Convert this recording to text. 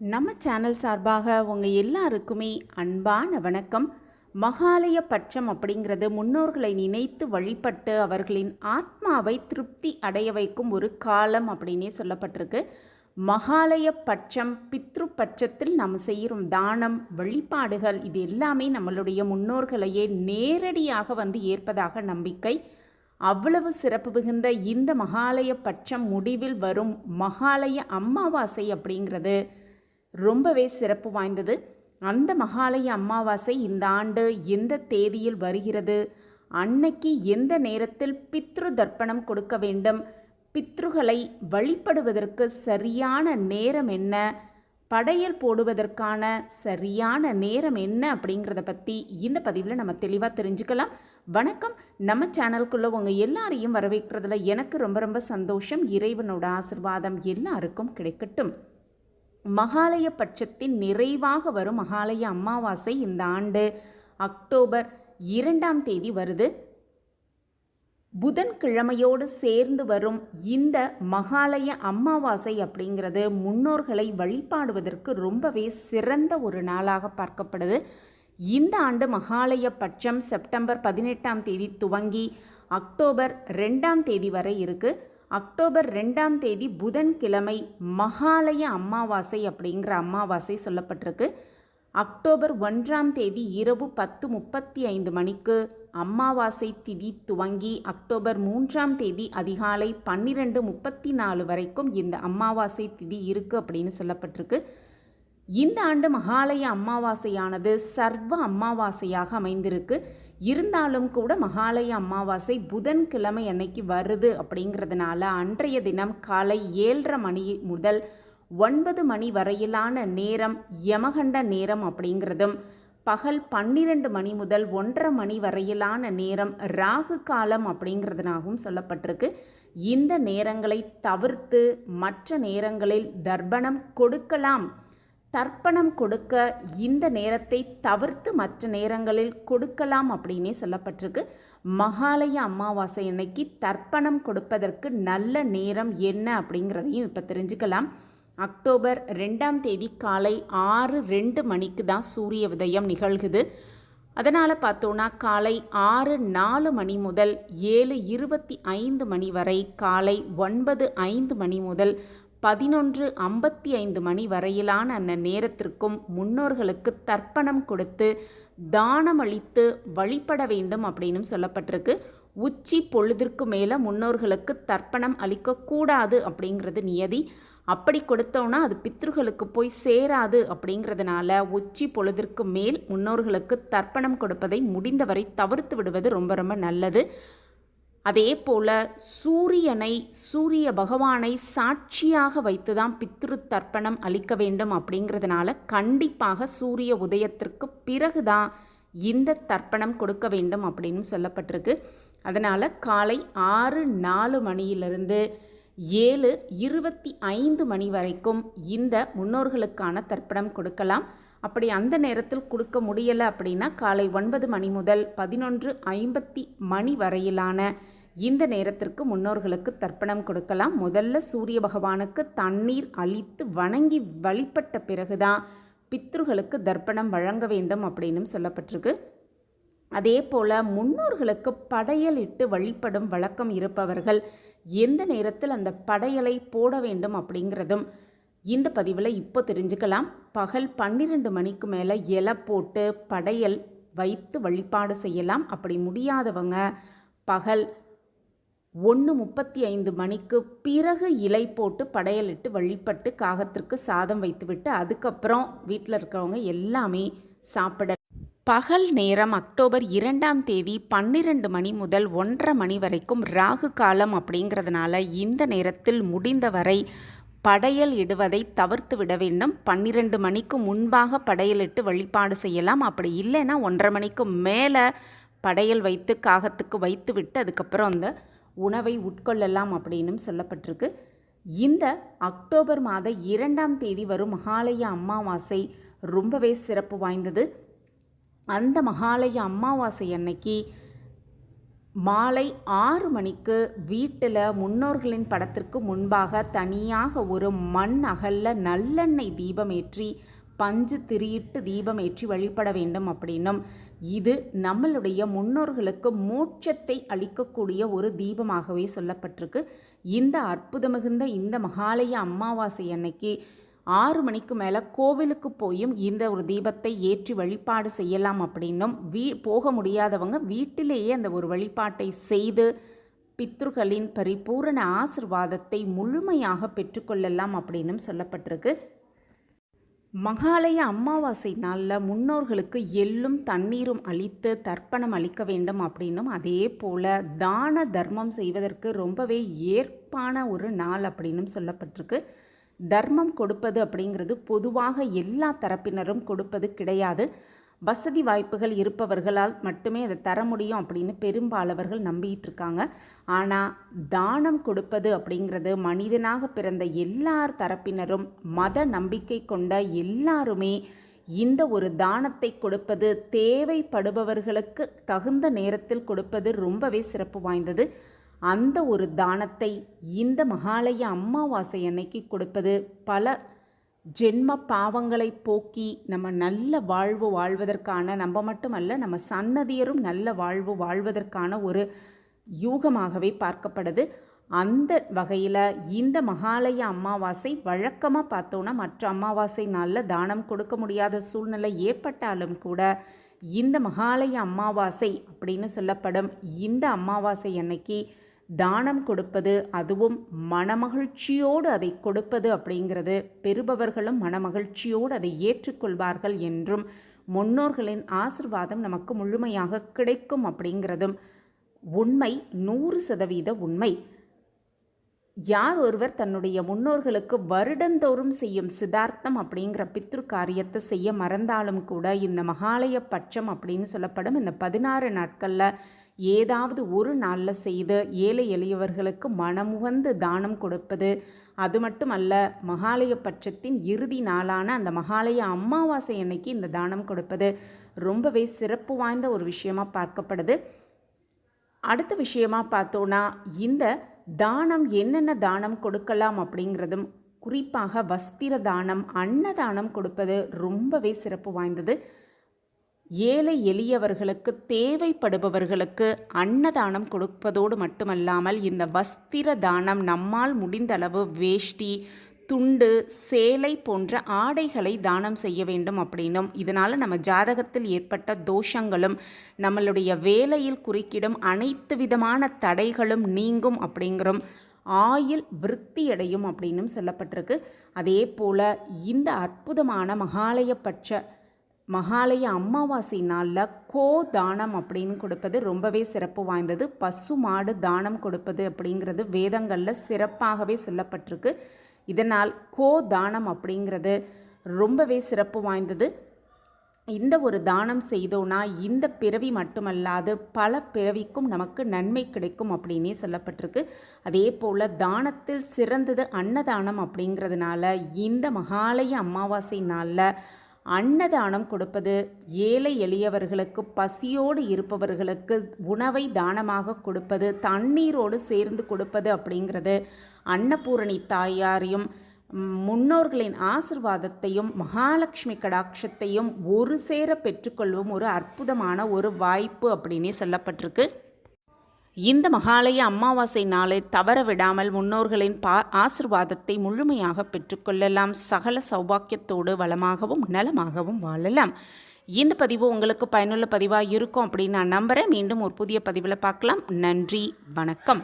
நம்ம சேனல் சார்பாக உங்கள் எல்லாருக்குமே அன்பான வணக்கம். மகாலய பட்சம் அப்படிங்கிறது முன்னோர்களை நினைத்து வழிபட்டு அவர்களின் ஆத்மாவை திருப்தி அடைய வைக்கும் ஒரு காலம் அப்படின்னே சொல்லப்பட்டிருக்கு. மகாலய பட்சம் பித்ரு பட்சத்தில் நாம் செய்யும் தானம் வழிபாடுகள் இது எல்லாமே நம்மளுடைய முன்னோர்களையே நேரடியாக வந்து ஏற்பதாக நம்பிக்கை. அவ்வளவு சிறப்பு மிகுந்த இந்த மகாலய பட்சம் முடிவில் வரும் மகாலய அமாவாசை அப்படிங்கிறது ரொம்பவே சிறப்பு வாய்ந்தது. அந்த மகாலய அமாவாசை இந்த ஆண்டு எந்த தேதியில் வருகிறது? அன்னைக்கு எந்த நேரத்தில் பித்ரு தர்ப்பணம் கொடுக்க வேண்டும்? பித்ருகளை வழிபடுவதற்கு சரியான நேரம் என்ன? படையல் போடுவதற்கான சரியான நேரம் என்ன? அப்படிங்கிறத பற்றி இந்த பதிவில் நம்ம தெளிவாக தெரிஞ்சுக்கலாம். வணக்கம். நம்ம சேனலுக்குள்ளே உங்கள் எல்லாரையும் வரவேற்கிறதுல எனக்கு ரொம்ப ரொம்ப சந்தோஷம். இறைவனோட ஆசிர்வாதம் எல்லாருக்கும் கிடைக்கட்டும். மகாலய பட்சத்தின் நிறைவாக வரும் மகாலய அமாவாசை இந்த ஆண்டு. அக்டோபர் இரண்டாம் தேதி வருது. புதன்கிழமையோடு சேர்ந்து வரும் இந்த மகாலய அமாவாசை அப்படிங்கிறது முன்னோர்களை வழிபாடுவதற்கு ரொம்பவே சிறந்த ஒரு நாளாக பார்க்கப்படுது. இந்த ஆண்டு மகாலய பட்சம் செப்டம்பர் பதினெட்டாம் தேதி துவங்கி அக்டோபர் ரெண்டாம் தேதி வரை இருக்குது அக்டோபர் ரெண்டாம் தேதி புதன்கிழமை மகாலய அமாவாசை அப்படிங்கிற அமாவாசை சொல்லப்பட்டிருக்கு. அக்டோபர் ஒன்றாம் தேதி இரவு பத்து முப்பத்தி ஐந்து மணிக்கு அமாவாசை திதி துவங்கி அக்டோபர் மூன்றாம் தேதி அதிகாலை பன்னிரெண்டு முப்பத்தி நாலு வரைக்கும் இந்த அமாவாசை திதி இருக்குது அப்படின்னு சொல்லப்பட்டிருக்கு. இந்த ஆண்டு மகாலய அமாவாசையானது சர்வ அமாவாசையாக அமைந்திருக்கு. இருந்தாலும் கூட மகாலய அமாவாசை புதன்கிழமை அன்னைக்கு வருது அப்படிங்கிறதுனால அன்றைய தினம் காலை ஏழரை மணி முதல் ஒன்பது மணி வரையிலான நேரம் யமகண்ட நேரம் அப்படிங்கிறதும் பகல் பன்னிரண்டு மணி முதல் ஒன்றரை மணி வரையிலான நேரம் ராகு காலம் அப்படிங்கிறதுனாகவும் சொல்லப்பட்டிருக்கு. இந்த நேரங்களை தவிர்த்து மற்ற நேரங்களில் தர்ப்பணம் கொடுக்கலாம். தர்ப்பணம் கொடுக்க இந்த நேரத்தை தவிர்த்து மற்ற நேரங்களில் கொடுக்கலாம் அப்படின்னே சொல்லப்பட்டிருக்கு. மகாலய அமாவாசை அன்னைக்கு தர்ப்பணம் கொடுப்பதற்கு நல்ல நேரம் என்ன அப்படிங்கிறதையும் இப்போ தெரிஞ்சுக்கலாம். அக்டோபர் ரெண்டாம் தேதி காலை ஆறு ரெண்டு மணிக்கு தான் சூரிய உதயம் நிகழ்குது. அதனால் பார்த்தோன்னா காலை ஆறு நாலு மணி முதல் ஏழு இருபத்தி ஐந்து மணி வரை காலை ஒன்பது ஐந்து மணி முதல் பதினொன்று ஐம்பத்தி ஐந்து மணி வரையிலான அந்த நேரத்திற்கும் முன்னோர்களுக்கு தர்ப்பணம் கொடுத்து தானமளித்து வழிபட வேண்டும் அப்படின்னு சொல்லப்பட்டிருக்கு. உச்சி பொழுதிற்கு மேலே முன்னோர்களுக்கு தர்ப்பணம் அளிக்கக்கூடாது அப்படிங்கிறது நியதி. அப்படி கொடுத்தோன்னா அது பித்ருகளுக்கு போய் சேராது அப்படிங்கிறதுனால உச்சி பொழுதிற்கு மேல் முன்னோர்களுக்கு தர்ப்பணம் கொடுப்பதை முடிந்தவரை தவிர்த்து விடுவது ரொம்ப ரொம்ப நல்லது. அதே போல சூரியனை சூரிய பகவானை சாட்சியாக வைத்து தான் பித்ரு தர்ப்பணம் அளிக்க வேண்டும் அப்படிங்கிறதுனால கண்டிப்பாக சூரிய உதயத்திற்கு பிறகு தான் இந்த தர்ப்பணம் கொடுக்க வேண்டும் அப்படின்னு சொல்லப்பட்டிருக்கு. அதனால் காலை ஆறு நாலு மணியிலிருந்து ஏழு இருபத்தி ஐந்து மணி வரைக்கும் இந்த முன்னோர்களுக்கான தர்ப்பணம் கொடுக்கலாம். அப்படி அந்த நேரத்தில் கொடுக்க முடியலை அப்படின்னா காலை ஒன்பது மணி முதல் பதினொன்று ஐம்பத்தி மணி வரையிலான இந்த நேரத்திற்கு முன்னோர்களுக்கு தர்ப்பணம் கொடுக்கலாம். முதல்ல சூரிய பகவானுக்கு தண்ணீர் அளித்து வணங்கி வழிபட்ட பிறகுதான் பித்ருகளுக்கு தர்ப்பணம் வழங்க வேண்டும் அப்படின்னு சொல்லப்பட்டிருக்கு. அதே போல் முன்னோர்களுக்கு படையல் இட்டு வழிபடும் வழக்கம் இருப்பவர்கள் எந்த நேரத்தில் அந்த படையலை போட வேண்டும் அப்படிங்கிறதும் இந்த பதிவில் இப்போ தெரிஞ்சுக்கலாம். பகல் பன்னிரெண்டு மணிக்கு மேலே இலை போட்டு படையல் வைத்து வழிபாடு செய்யலாம். அப்படி முடியாதவங்க பகல் ஒன்று முப்பத்தி ஐந்து மணிக்கு பிறகு இலை போட்டு படையலிட்டு வழிபட்டு காகத்திற்கு சாதம் வைத்துவிட்டு அதுக்கப்புறம் வீட்டில் இருக்கிறவங்க எல்லாமே சாப்பிட பகல் நேரம் அக்டோபர் இரண்டாம் தேதி பன்னிரண்டு மணி முதல் ஒன்றரை மணி வரைக்கும் ராகு காலம் அப்படிங்கிறதுனால இந்த நேரத்தில் முடிந்தவரை படையல் இடுவதை தவிர்த்து விட வேண்டும். பன்னிரண்டு மணிக்கு முன்பாக படையலிட்டு வழிபாடு செய்யலாம். அப்படி இல்லைன்னா ஒன்றரை மணிக்கு மேலே படையல் வைத்து காகத்துக்கு வைத்து விட்டு அதுக்கப்புறம் அந்த உணவை உட்கொள்ளலாம் அப்படின்னும் சொல்லப்பட்டிருக்கு. இந்த அக்டோபர் மாத இரண்டாம் தேதி வரும் மகாலய அமாவாசை ரொம்பவே சிறப்பு வாய்ந்தது. அந்த மகாலய அமாவாசை அன்னைக்கு மாலை ஆறு மணிக்கு வீட்டில் முன்னோர்களின் படத்திற்கு முன்பாக தனியாக ஒரு மண் அகல்ல நல்லெண்ணெய் தீபம் ஏற்றி பஞ்சு திரியிட்டு தீபமேற்றி வழிபட வேண்டும் அப்படின்னும். இது நம்மளுடைய முன்னோர்களுக்கு மோட்சத்தை அளிக்கக்கூடிய ஒரு தீபமாகவே சொல்லப்பட்டிருக்கு. இந்த அற்புத மிகுந்த இந்த மகாலய அமாவாசை அன்னைக்கு ஆறு மணிக்கு மேலே கோவிலுக்கு போயும் இந்த ஒரு தீபத்தை ஏற்றி வழிபாடு செய்யலாம் அப்படின்னும் வீ போக முடியாதவங்க வீட்டிலேயே அந்த ஒரு வழிபாட்டை செய்து பித்ருகளின் பரிபூரண ஆசிர்வாதத்தை முழுமையாக பெற்றுக்கொள்ளலாம் அப்படின்னும் சொல்லப்பட்டிருக்கு. மகாலய அமாவாசை நாளில் முன்னோர்களுக்கு எள்ளும் தண்ணீரும் அளித்து தர்ப்பணம் அளிக்க வேண்டும் அப்படின்னும் அதே போல் தான தர்மம் செய்வதற்கு ரொம்பவே ஏற்பான ஒரு நாள் அப்படின்னும் சொல்லப்பட்டிருக்கு. தர்மம் கொடுப்பது அப்படிங்கிறது பொதுவாக எல்லா தரப்பினரும் கொடுப்பது கிடையாது. வசதி வாய்ப்புகள் இருப்பவர்களால் மட்டுமே அதை தர முடியும் அப்படின்னு பெரும்பாலவர்கள் நம்பிட்டு இருக்காங்க. ஆனால் தானம் கொடுப்பது அப்படிங்கிறது மனிதனாக பிறந்த எல்லார் தரப்பினரும் மத நம்பிக்கை கொண்ட எல்லாருமே இந்த ஒரு தானத்தை கொடுப்பது தேவைப்படுபவர்களுக்கு தகுந்த நேரத்தில் கொடுப்பது ரொம்பவே சிறப்பு வாய்ந்தது. அந்த ஒரு தானத்தை இந்த மகாலய அமாவாசை அன்னைக்கு கொடுப்பது. பல ஜென்ம பாவங்களை போக்கி நம்ம நல்ல வாழ்வு வாழ்வதற்கான நம்ம மட்டுமல்ல நம்ம சன்னதியரும் நல்ல வாழ்வு வாழ்வதற்கான ஒரு யூகமாகவே பார்க்கப்படுது. அந்த வகையில் இந்த மகாலய அமாவாசை வழக்கமாக பார்த்தோன்னா மற்ற அமாவாசை நாளில் தானம் கொடுக்க முடியாத சூழ்நிலை ஏற்பட்டாலும் கூட இந்த மகாலய அமாவாசை அப்படின்னு சொல்லப்படும் இந்த அமாவாசை அன்னைக்கு தானம் கொடுப்பது அதுவும் மனமகிழ்ச்சியோடு அதை கொடுப்பது அப்படிங்கிறது. பெறுபவர்களும் மனமகிழ்ச்சியோடு அதை ஏற்றுக்கொள்வார்கள் என்றும் முன்னோர்களின் ஆசிர்வாதம் நமக்கு முழுமையாக கிடைக்கும் அப்படிங்கிறதும் உண்மை. நூறு சதவீத உண்மை. யார் ஒருவர் தன்னுடைய முன்னோர்களுக்கு வருடந்தோறும் செய்யும் சிதார்த்தம் அப்படிங்கிற பித்ரு காரியத்தை செய்ய மறந்தாலும் கூட இந்த மகாலய பட்சம் அப்படின்னு சொல்லப்படும் இந்த பதினாறு நாட்களில் ஏதாவது ஒரு நாளில் செய்து ஏழை எளியவர்களுக்கு மனமுகந்து தானம் கொடுப்பது. அது மட்டும் அல்ல மகாலய பட்சத்தின் இறுதி நாளான அந்த மகாலய அமாவாசை அன்னைக்கு இந்த தானம் கொடுப்பது ரொம்பவே சிறப்பு வாய்ந்த ஒரு விஷயமா பார்க்கப்படுது. அடுத்த விஷயமா பார்த்தோன்னா இந்த தானம் என்னென்ன தானம் கொடுக்கலாம் அப்படிங்கிறதும் குறிப்பாக வஸ்திர தானம் அன்னதானம் கொடுப்பது ரொம்பவே சிறப்பு வாய்ந்தது. ஏழை எளியவர்களுக்கு தேவைப்படுபவர்களுக்கு அன்னதானம் கொடுப்பதோடு மட்டுமல்லாமல் இந்த வஸ்திர தானம் நம்மால் முடிந்தளவு வேஷ்டி துண்டு சேலை போன்ற ஆடைகளை தானம் செய்ய வேண்டும் அப்படின்னும் இதனால் நம்ம ஜாதகத்தில் ஏற்பட்ட தோஷங்களும் நம்மளுடைய வேலையில் குறுக்கிடும் அனைத்து விதமான தடைகளும் நீங்கும் அப்படிங்கிறோம் ஆயில் விருத்தியடையும் அப்படின்னும் சொல்லப்பட்டிருக்கு. அதே போல் இந்த அற்புதமான மகாலயப்பட்ச மகாலய அமாவாசை நாளில் கோ தானம் அப்படின்னு கொடுப்பது ரொம்பவே சிறப்பு வாய்ந்தது. பசு மாடு தானம் கொடுப்பது அப்படிங்கிறது வேதங்களில் சிறப்பாகவே சொல்லப்பட்டிருக்கு. இதனால் கோ தானம் அப்படிங்கிறது ரொம்பவே சிறப்பு வாய்ந்தது. இந்த ஒரு தானம் செய்தோன்னா இந்த பிறவி மட்டுமல்லாது பல பிறவிக்கும் நமக்கு நன்மை கிடைக்கும் அப்படின்னே சொல்லப்பட்டிருக்கு. அதே போல் தானத்தில் சிறந்தது அன்னதானம் அப்படிங்கிறதுனால இந்த மகாலய அமாவாசை நாளில் அன்னதானம் கொடுப்பது ஏழை எளியவர்களுக்கு பசியோடு இருப்பவர்களுக்கு உணவை தானமாக கொடுப்பது தண்ணீரோடு சேர்ந்து கொடுப்பது அப்படிங்கிறது. அன்னபூரணி தாயாரையும் முன்னோர்களின் ஆசிர்வாதத்தையும் மகாலட்சுமி கடாட்சத்தையும் ஒரு சேர பெற்றுக்கொள்ளும் ஒரு அற்புதமான ஒரு வாய்ப்பு அப்படின்னே சொல்லப்பட்டிருக்கு. இந்த மகாலய அமாவாசை நாளை தவற விடாமல் முன்னோர்களின் பா ஆசிர்வாதத்தை முழுமையாக பெற்றுக்கொள்ளலாம் சகல சௌபாக்கியத்தோடு வளமாகவும் நலமாகவும் வாழலாம். இந்த பதிவு உங்களுக்கு பயனுள்ள பதிவாக இருக்கும் அப்படின்னு நான் நம்புகிறேன் மீண்டும் ஒரு புதிய பதிவில் பார்க்கலாம். நன்றி வணக்கம்.